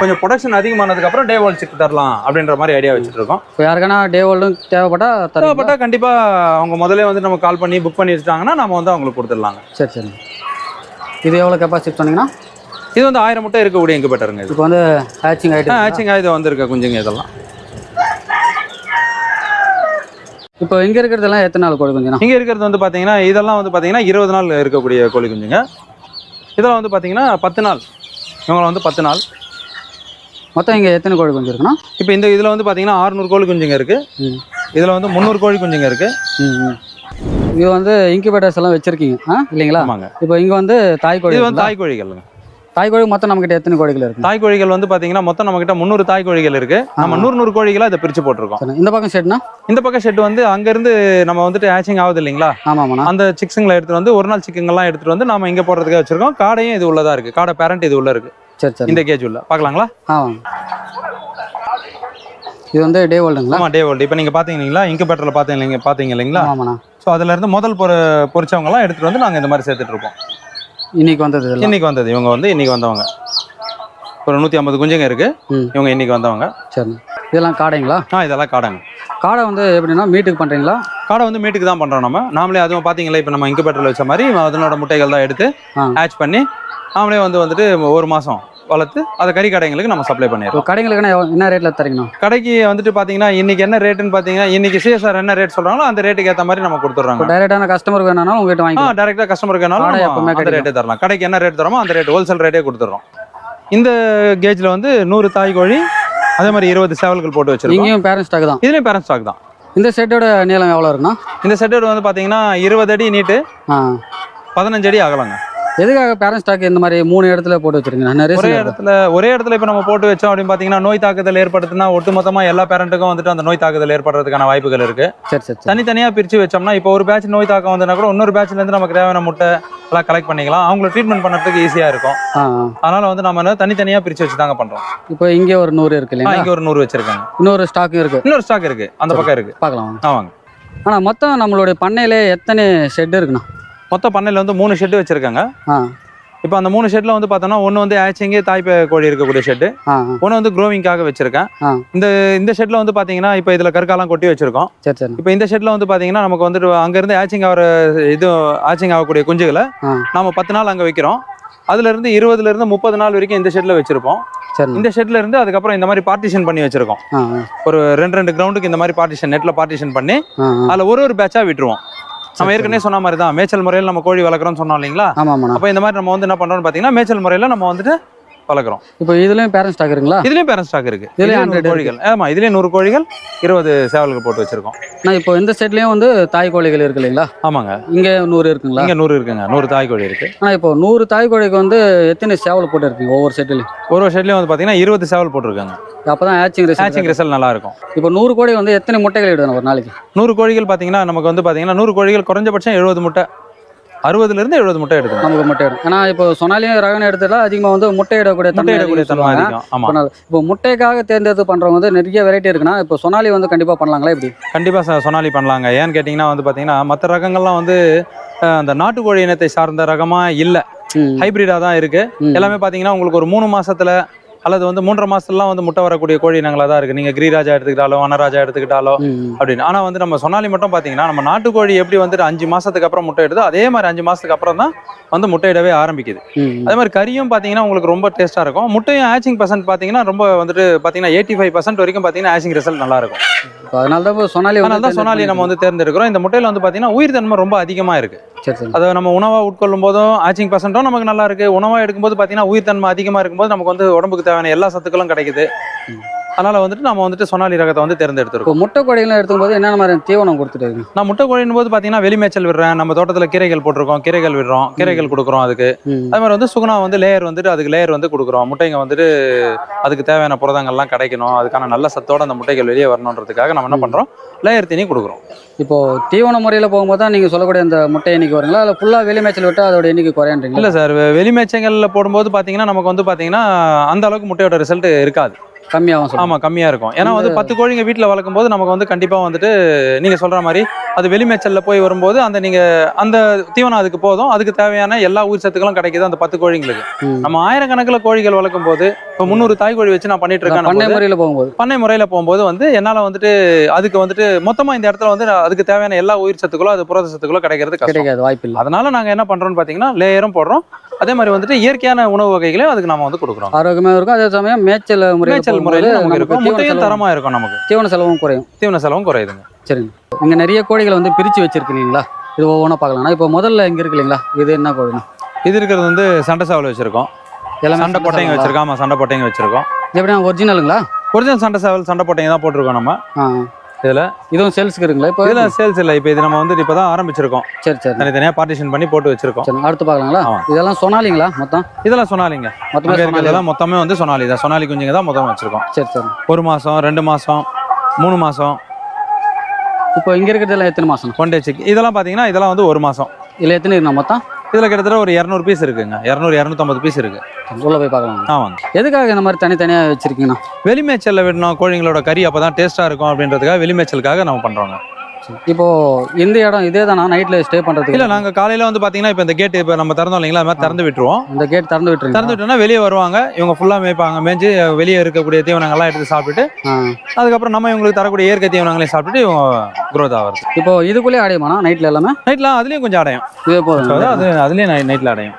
Speaker 1: கொஞ்சம் ப்ரொடக்ஷன் அதிகமானதுக்கு அப்புறம் டே வால் சிக்கு தரலாம் அப்படின்ற மாதிரி ஐடியா வச்சுட்டு இருக்கோம்
Speaker 2: இப்போ யாருக்கானா டேவோலும் தேவைப்பட்டா தருவீங்களா
Speaker 1: தேவைப்பட்டா கண்டிப்பா அவங்க முதல்ல வந்து நம்ம கால் பண்ணி புக் பண்ணி வச்சுட்டாங்கன்னா நம்ம வந்து அவங்களுக்கு கொடுத்துடலாங்க.
Speaker 2: சரி சரி. இது எவ்வளோ கெப்பாசிட்டி சொன்னீங்கன்னா?
Speaker 1: இது வந்து ஆயிரம் முட்டை இருக்கக்கூடிய இன்குபேட்டருங்க இது.
Speaker 2: இப்போ வந்து ஹேச்சிங் ஆகிட்டு
Speaker 1: ஆச்சுங்க இது வந்திருக்க குஞ்சுங்க இதெல்லாம்.
Speaker 2: இப்போ இங்கே இருக்கிறதெல்லாம் எத்தனை நாள் கோழி குஞ்சுண்ணா?
Speaker 1: இங்க இருக்கிறது வந்து பாத்தீங்கன்னா இதெல்லாம் வந்து பாத்தீங்கன்னா இருபது நாள் இருக்கக்கூடிய கோழி குஞ்சுங்க. இதெல்லாம் வந்து பாத்தீங்கன்னா பத்து நாள். இவங்க வந்து பத்து நாள்.
Speaker 2: மொத்தம் இங்கே எத்தனை கோழி குஞ்சு இருக்குண்ணா?
Speaker 1: இப்போ இந்த இதுல வந்து பாத்தீங்கன்னா 600 கோழி குஞ்சுங்க இருக்கு.
Speaker 2: ம்.
Speaker 1: இதுல வந்து முந்நூறு கோழி குஞ்சுங்க இருக்கு.
Speaker 2: ம் ம். இது வந்து இன்குபேட்டர்ஸ் எல்லாம் வச்சிருக்கீங்க ஆ? இல்லைங்களா?
Speaker 1: ஆமாங்க.
Speaker 2: இப்போ இங்கே வந்து தாய் கோழி
Speaker 1: இது வந்து? தாய் கோழிகள்ங்க
Speaker 2: தாய் கோழி மொத்தம் நம்மக்கிட்ட எத்தனை கோழிகள் இருக்கு?
Speaker 1: தாய் கோழிகள் வந்து பாத்தீங்கன்னா மொத்தம் நம்ம கிட்ட முந்நூறு தாய் கோழிகள் இருக்கு. நம்ம நூறு நூறு கோழிகளா இதை பிரிச்சு போட்டிருக்கோம்.
Speaker 2: இந்த பக்கம் ஷெட்னா
Speaker 1: இந்த பக்கம் ஷெட் வந்து அங்க இருந்து நம்ம வந்துட்டு ஹேச்சிங் ஆகுது இல்லைங்களா?
Speaker 2: ஆமாம் ஆமாண்ணா
Speaker 1: அந்த சிக்ஸுங்களை எடுத்துட்டு வந்து ஒரு நாள் சிக்கங்கள்லாம் எடுத்துட்டு வந்து நம்ம இங்க போடுறதுக்காக வச்சிருக்கோம். காடையும் இது உள்ளதா இருக்கு. காடை பேரண்ட் இது உள்ள இருக்கு.
Speaker 2: சரி சரி.
Speaker 1: இந்த கேஜ் உள்ள. பாக்கலாங்களா
Speaker 2: ஆ வாங்க. இது வந்து டே வேர்ல்டுங்களா
Speaker 1: ஆமா டே வேர்ல்டு இப்போ நீங்க பாத்தீங்களா இன்குபேட்டர்ல பாத்தீங்க பாத்தீங்க இல்லைங்களா?
Speaker 2: ஆமாண்ணா
Speaker 1: ஸோ அதுல இருந்து முதல் பொறு பொறிச்சவங்க எல்லாம் எடுத்துட்டு வந்து நாங்க இந்த மாதிரி சேர்த்துட்டு இருக்கோம்
Speaker 2: இன்னைக்கு வந்தது
Speaker 1: இன்னைக்கு வந்தது. இவங்க வந்து இன்னைக்கு வந்தவங்க. ஒரு நூத்தி ஐம்பது குஞ்சுங்க இருக்கு. இவங்க இன்னைக்கு வந்தவங்க.
Speaker 2: சரி இதெல்லாம் காடைங்களா?
Speaker 1: ஆ இதெல்லாம் காடைங்க.
Speaker 2: காடை வந்து எப்படின்னா மீட்டுக்கு பண்ணுறீங்களா
Speaker 1: காடை வந்து மீட்டுக்கு தான் பண்றோம் நம்ம. நாமளே அதுவும் பாத்தீங்களா இப்போ நம்ம இன்குபேட்டர்ல வச்ச மாதிரி அதனோட முட்டைகள் தான் எடுத்து. ஹேட்ச் பண்ணி நாமளே வந்து வந்துட்டு ஒரு மாசம் வளர்த்து அதை கறி கடைங்களுக்கு நம்ம சப்ளை பண்ணிடுறோம்.
Speaker 2: எவ்வளோ- என்ன ரேட்டில் தரீங்கண்ணா?
Speaker 1: கடைக்கு வந்துட்டு பாத்தீங்கன்னா இன்னைக்கு என்ன ரேட்டுன்னு பாத்தீங்கன்னா இன்னைக்கு சிஎஸ்ஆர் என்ன ரேட் சொல்றாங்களோ அந்த ரேட்டுக்கு ஏத்த மாதிரி நம்ம கொடுத்துட்றாங்க.
Speaker 2: டைரெக்டான கஸ்டமர் வேணாலும் உங்ககிட்ட
Speaker 1: ஆ
Speaker 2: வாங்கிக்கலாம்
Speaker 1: டேரக்டா கஸ்டமருக்கு வேணாலும் அந்த. ரேட்டே தரலாம். கடைக்கு என்ன ரேட் தரோமோ அந்த ரேட் ஹோல்சேல் ரேட்டே கொடுத்துட்றோம். இந்த கேஜ்ல வந்து நூறு தாய் கோழி அதே மாதிரி இருபது சேவல்கள் போட்டு வச்சிருக்கோம்.
Speaker 2: இங்கேயும் பேரண்ட் ஸ்டாக் தான்.
Speaker 1: இதுலயும் பேரண்ட் ஸ்டாக் தான்.
Speaker 2: இந்த செட்டோட நீளம் எவ்வளோ இருக்குண்ணா?
Speaker 1: இந்த செட்டோட வந்து பாத்தீங்கன்னா இருபது அடி நீட்டு பதினஞ்சு அடி அகலங்க.
Speaker 2: எதுக்காக பேரண்ட் ஸ்டாக் இந்த மாதிரி மூணு இடத்துல போட்டு வச்சிருக்கீங்க?
Speaker 1: ஒரே. இடத்துல ஒரே இடத்துல இப்ப நம்ம போட்டு வச்சோம் அப்படின்னு பாத்தீங்கன்னா நோய் தாக்குதல் ஏற்படுத்துனா ஒட்டுமொத்தமா எல்லா பேரண்ட்டுக்கும் வந்துட்டு அந்த நோய் தாக்குதல் ஏற்படுறதுக்கான வாய்ப்புகள் இருக்கு.
Speaker 2: சரி சரி சரி.
Speaker 1: தனித்தனியா பிரிச்சு வச்சோம்னா இப்போ ஒரு பேட்ச் நோய் தாக்கம் வந்ததுனா கூட இன்னொரு பேட்ச்ல இருந்து நமக்கு தேவையான முட்டை எல்லாம் கலெக்ட் பண்ணிக்கலாம். அவங்கள ட்ரீட்மெண்ட் பண்ணுறதுக்கு ஈஸியா இருக்கும். அதனால வந்து நம்ம என்ன தனித்தனியா பிரிச்சு வச்சு தாங்க பண்றோம்.
Speaker 2: இப்போ இங்கே ஒரு நூறு இருக்கு இல்லைங்களா?
Speaker 1: இங்க ஒரு நூறு வச்சிருக்காங்க.
Speaker 2: இன்னொரு ஸ்டாக்கும் இருக்கு.
Speaker 1: இன்னொரு ஸ்டாக் இருக்கு. அந்த பக்கம் இருக்கு.
Speaker 2: பார்க்கலாம்
Speaker 1: ஆமாங்க
Speaker 2: ஆனால் மொத்தம் நம்மளுடைய பண்ணையிலே எத்தனை ஷெட் இருக்குண்ணா?
Speaker 1: மொத்தம் பண்ணையில வந்து மூணு ஷெட் வச்சிருக்காங்க. இப்போ அந்த மூணு ஷெட்ல வந்து பார்த்தோம்னா ஒன்று வந்து ஆச்சிங்கே தாய் பே- கோழி இருக்கக்கூடிய ஷெட்டு. ஒன்று வந்து க்ரோவிங்காக வச்சிருக்கேன். இந்த இந்த ஷெட்ல வந்து பாத்தீங்கன்னா இப்போ இதுல கற்காலாம் கொட்டி வச்சிருக்கோம்.
Speaker 2: சரி சரி.
Speaker 1: இப்போ இந்த ஷெட்ல வந்து பாத்தீங்கன்னா நமக்கு வந்துட்டு அங்கேருந்து ஆச்சிங் ஆகிற இது ஆச்சிங் ஆகக்கூடிய குஞ்சுகளை
Speaker 2: ஆ.
Speaker 1: நாம பத்து நாள் அங்கே வைக்கிறோம். அதுல இருந்து இருபதுல இருந்து முப்பது நாள் வரைக்கும் இந்த ஷெட்ல வச்சிருப்போம். இந்த ஷெட்ல இருந்து அதுக்கப்புறம் இந்த மாதிரி பார்ட்டிஷன் பண்ணி வச்சிருக்கோம். ஒரு ரெண்டு ரெண்டு கிரவுண்டுக்கு இந்த மாதிரி பார்ட்டிஷன் நெட்ல பார்ட்டிஷன் பண்ணி. அதுல ஒரு ஒரு பேட்சா விட்டுருவோம். நம்ம ஏற்கனவே சொன்ன மாதிரி தான் மேய்ச்சல் முறையில் நம்ம கோழி வளர்க்குறோம்னு சொன்னோம் இல்லைங்களா?
Speaker 2: ஆமாம்
Speaker 1: அப்போ இந்த மாதிரி நம்ம வந்து என்ன பண்றோம்னு பார்த்தீங்கன்னா மேய்ச்சல் முறையில் நம்ம வந்துட்டு வளர்க்குறோம்
Speaker 2: இப்போ இதுலயும் பேரண்ட் ஸ்டாக் இருக்குங்களா?
Speaker 1: இதுலயும் பேரண்ட் ஸ்டாக் இருக்கு.
Speaker 2: இதுலயும் 100
Speaker 1: கோழிகள். ஆமா இதுலயும் நூறு கோழிகள் இருபது சேவல்கள் போட்டு வச்சிருக்கோம்.
Speaker 2: நான் இப்போ இந்த செட்லயும் வந்து தாய் கோழிகள் இருக்கு இல்லைங்களா?
Speaker 1: ஆமாங்க.
Speaker 2: இங்க நூறு இருக்குங்களா?
Speaker 1: இங்க நூறு இருக்குங்க. நூறு தாய் கோழி இருக்கு.
Speaker 2: ஆனா இப்போ நூறு தாய் கோழிக்கு வந்து எத்தனை சேவல் போட்டு இருக்கீங்க ஒவ்வொரு செட்லயும்
Speaker 1: ஒரு ஒரு ஷெட்லயும் வந்து பாத்தீங்கன்னா இருபது சேவல் போட்டிருக்காங்க.
Speaker 2: அப்பதான் ஹேச்சிங்
Speaker 1: ஹேச்சிங் ரிசல்ட் நல்லா இருக்கும்
Speaker 2: இப்போ நூறு கோழி வந்து எத்தனை முட்டைகள் இடுவேன் ஒரு நாளைக்கு?
Speaker 1: நூறு கோழிகள் பாத்தீங்கன்னா நமக்கு வந்து பாத்தீங்கன்னா நூறு கோழிகள் குறைஞ்சபட்சம் எழுபது முட்டை அறுபதுல இருந்து எழுபது முட்டை எடுக்கணும்.
Speaker 2: நமக்கு முட்டை இடும் ஏன்னா இப்போ சொன்னாலையும் ரகன எடுத்துட்டா அதிகமா வந்து முட்டை இடக்கூடிய
Speaker 1: முட்டை
Speaker 2: தன்மை
Speaker 1: இடக்கூடிய
Speaker 2: அதிகம்
Speaker 1: தன்மை
Speaker 2: சொல்லுவாங்க.
Speaker 1: அதிகம். ஆமா.
Speaker 2: இப்போ முட்டைக்காக தேர்ந்தெடுத்து பண்றவங்க வந்து நிறைய வெரைட்டி இருக்குன்னா இப்போ சொனாலி வந்து கண்டிப்பா பண்ணலாங்களா இப்படி
Speaker 1: கண்டிப்பா ச- சொனாலி பண்ணலாங்க. ஏன்னு கேட்டிங்கன்னா வந்து பாத்தீங்கன்னா மற்ற ரகங்கள்லாம் வந்து அந்த நாட்டுக்கோழி இனத்தை சார்ந்த ரகமா இல்ல. ஹைபிரிடா தான் இருக்கு. எல்லாமே பாத்தீங்கன்னா உங்களுக்கு ஒரு மூணு மாசத்துல அல்லது வந்து மூன்றரை மாசத்துலாம் வந்து முட்டை வரக்கூடிய கோழி இனங்களா தான் இருக்கு. நீங்க கிரிராஜா எடுத்துக்கிட்டாலோ வனராஜா எடுத்துக்கிட்டாலோ. அப்படின்னு. ஆனா வந்து நம்ம சொனாலி மட்டும் பாத்தீங்கன்னா நம்ம நாட்டுக்கோழி எப்படி வந்துட்டு அஞ்சு மாசத்துக்கு அப்புறம் முட்டை இடுதோ அதே மாதிரி அஞ்சு மாசத்துக்கு அப்புறம் தான் வந்து முட்டையிடவே ஆரம்பிக்குது. அதே மாதிரி கறியும் பாத்தீங்கன்னா உங்களுக்கு ரொம்ப டேஸ்டா இருக்கும். முட்டையும் ஆச்சிங் பர்சன்ட் பாத்தீங்கன்னா ரொம்ப வந்துட்டு பாத்தீங்கன்னா எயிட்டி ஃபைவ் பர்சன்ட் வரைக்கும் பாத்தீங்கன்னா ஆச்சிங் ரிசல்ட் நல்லா இருக்கும்.
Speaker 2: அதனால தான் இப்போ சொனாலி
Speaker 1: அதனால தான் சொனாலி நம்ம வந்து தேர்ந்தெடுக்கிறோம். இந்த முட்டையில வந்து பாத்தீங்கன்னா உயிர் தன்மை ரொம்ப அதிகமா இருக்கு.
Speaker 2: சரி சரி.
Speaker 1: அதை நம்ம உணவா உட்கொள்ளும் போதும் ஆச்சிங் பர்சன்ட்டும் நமக்கு நல்லா இருக்கு. உணவா எடுக்கும்போது பாத்தீங்கன்னா உயிர் தன்மை அதிகமா இருக்கும்போது நமக்கு வந்து உடம்புக்கு தேவையான எல்லா சத்துக்களும் கிடைக்குது. அதனால வந்துட்டு நம்ம வந்துட்டு சொனாலி ரகத்தை வந்து தேர்ந்தெடுத்திருக்கோம்.
Speaker 2: முட்டை கோழிகளை எடுக்கும்போது என்னென்ன மாதிரி தீவனம் கொடுத்துட்டு?
Speaker 1: நான் முட்டை கோழின் போது பாத்தீங்கன்னா வெளிமேய்ச்சல் விடுறேன். நம்ம தோட்டத்துல கீரைகள் போட்டிருக்கோம். கீரைகள் விடுறோம். கீரைகள் கொடுக்குறோம் அதுக்கு. அதே மாதிரி வந்து சுகுணா வந்து லேயர் வந்துட்டு அதுக்கு லேயர் வந்து கொடுக்குறோம். முட்டைங்க வந்துட்டு அதுக்கு தேவையான புரதங்கள்லாம் கிடைக்கணும். அதுக்கான நல்ல சத்தோட அந்த முட்டைகள் வெளியே வரணுன்றதுக்காக நம்ம என்ன
Speaker 2: ம்.
Speaker 1: பண்றோம்? லேயர் தீனி கொடுக்குறோம்.
Speaker 2: இப்போ தீவன முறையில போகும்போது தான் நீங்க சொல்லக்கூடிய அந்த முட்டை எண்ணிக்கை வருங்களா? இல்லை ஃபுல்லா வெளி மேய்ச்சல் விட்டு அதோட எண்ணிக்கை குறையன்றீங்களா?
Speaker 1: இல்ல சார் வெளிமேய்ச்சங்கள்ல போடும்போது பாத்தீங்கன்னா நமக்கு வந்து பாத்தீங்கன்னா அந்த அளவுக்கு முட்டையோட ரிசல்ட் இருக்காது.
Speaker 2: கம்மியாகும்
Speaker 1: ஆமா கம்மியா இருக்கும். ஏன்னா வந்து பத்து கோழிங்க வீட்டுல வளர்க்கும் போது நமக்கு வந்து கண்டிப்பா வந்துட்டு நீங்க சொல்ற மாதிரி அது வெளிமேய்ச்சல்ல போய் வரும்போது அந்த நீங்க அந்த தீவனம் அதுக்கு போதும். அதுக்கு தேவையான எல்லா உயிர் சத்துக்களும் கிடைக்குது அந்த பத்து கோழிங்களுக்கு. நம்ம ஆயிரக்கணக்கில் கோழிகள் வளர்க்கும் போது இப்போ முந்நூறு தாய் கோழி வச்சு நான் பண்ணிட்டு இருக்கேன்
Speaker 2: பண்ணை முறையில போகும்போது.
Speaker 1: பண்ணை முறையில் போகும்போது வந்து என்னால் வந்துட்டு அதுக்கு வந்துட்டு மொத்தமாக இந்த இடத்துல வந்து அதுக்கு தேவையான எல்லா உயிர் சத்துக்களோ அது புரத சத்துக்களோ கிடைக்கிறது
Speaker 2: கிடைக்காது வாய்ப்பு இல்லை
Speaker 1: அதனால நாங்கள் என்ன பண்ணுறோம்னு பார்த்தீங்கன்னா லேயரும் போடுறோம். அதே மாதிரி வந்துட்டு இயற்கையான உணவு வகைகளையும் அதுக்கு நம்ம வந்து கொடுக்குறோம்.
Speaker 2: ஆரோக்கியமாக இருக்கும். அதே சமயம் மேய்ச்சல் முறையில்
Speaker 1: மேய்ச்சல் முறையில் நமக்கு இருக்கும். முட்டையும் தரமாக இருக்கும் நமக்கு.
Speaker 2: தீவன செலவும் குறையும்.
Speaker 1: தீவன செலவும் குறையுதுங்க.
Speaker 2: சரிங்க. இங்க நிறைய கோழிகளை வந்து பிரிச்சு வச்சிருக்கீங்களா இது ஒவ்வொன்றா பார்க்கலாம். இப்போ முதல்ல இங்க இருக்கு இல்லைங்களா? இது என்ன கோழினா?
Speaker 1: இது இருக்கிறது வந்து சண்டை சாவல் வச்சிருக்கோம்.
Speaker 2: எல்லாமே
Speaker 1: சண்டை பொட்டைங்க வச்சிருக்கோம். ஆமாம் சண்டை பொட்டைங்க வச்சிருக்கோம்.
Speaker 2: எப்படின்னா ஒரிஜினலுங்களா
Speaker 1: ஒரிஜினல் சண்டை சாவல் சண்டை பொட்டைங்க தான் போட்டிருக்கோம் நம்ம. இதுல?
Speaker 2: இதுவும் சேல்ஸ்க்கு இருக்குங்களா? இப்போ
Speaker 1: இதில் சேல்ஸ் இல்லை. இப்போ இது நம்ம வந்துட்டு இப்போ தான் ஆரம்பிச்சிருக்கோம்.
Speaker 2: சரி சரி.
Speaker 1: தனித்தனியாக பார்ட்டிஷன் பண்ணி போட்டு வச்சிருக்கோம்.
Speaker 2: சரி அடுத்து பார்க்கலாங்களா. இதெல்லாம் சொன்னாலிங்களா மொத்தம்?
Speaker 1: இதெல்லாம் சொன்னாலிங்க
Speaker 2: மொத்தமே
Speaker 1: அங்கே
Speaker 2: சொனாலி
Speaker 1: இருக்கிறதெல்லாம் மொத்தமே வந்து சொனாலி தான். சொனாலி குஞ்சுங்க தான் மொத்தம் வச்சிருக்கோம்.
Speaker 2: சரி சரி.
Speaker 1: ஒரு மாசம் ரெண்டு மாசம் மூணு மாசம்.
Speaker 2: இப்போ இங்க இருக்கிறதெல்லாம் எத்தனை மாசம்?
Speaker 1: ஒன் டே சிக் இதெல்லாம் பாத்தீங்கன்னா இதெல்லாம் வந்து ஒரு மாசம்.
Speaker 2: இல்லை எத்தனை இருக்குண்ணா மொத்தம்?
Speaker 1: இதுல கிட்டத்தட்ட ஒரு இரநூறு பீஸ் இருக்குங்க. இரநூறு இரநூத்தம்பது பீஸ் இருக்கு.
Speaker 2: உள்ள போய் பார்க்கலாம்.
Speaker 1: ஆமாங்க.
Speaker 2: எதுக்காக இந்த மாதிரி தனித்தனியா வச்சிருக்கீங்கண்ணா
Speaker 1: வெளிமேய்ச்சல்ல விடணும் கோழிங்களோட கறி அப்பதான் டேஸ்டா இருக்கும் அப்படின்றதுக்காக வெளிமேய்ச்சலுக்காக நம்ம பண்றோங்க.
Speaker 2: இப்போ இந்த இடம் இதே தானா நைட்ல ஸ்டே பண்றதுக்கு?
Speaker 1: இல்ல நாங்க காலையில வந்து பாத்தீங்கன்னா இப்ப இந்த கேட் இப்ப நம்ம திறந்தோம் இல்லைங்களா? அது மாதிரி திறந்து விட்டுருவோம்.
Speaker 2: இந்த கேட் திறந்து விட்டுருங்க
Speaker 1: திறந்து விட்டோம்னா வெளியே வருவாங்க. இவங்க ஃபுல்லா மேய்ப்பாங்க. மேய்ஞ்சு வெளியே இருக்கக்கூடிய தீவனங்கள்லாம் எடுத்து சாப்பிட்டுட்டு அதுக்கப்புறம் நம்ம இவங்களுக்கு தரக்கூடிய இயற்கை தீவனங்களையும் சாப்பிட்டுட்டு இவங்க growth ஆகிறது.
Speaker 2: இப்போ இதுக்குள்ளேயே அடையுமாண்ணா நைட்ல எல்லாமே?
Speaker 1: நைட்லாம் அதுலயும் கொஞ்சம் அடையும்.
Speaker 2: இதே போதும்.
Speaker 1: அது அதுலயும் நைட்ல அடையும்.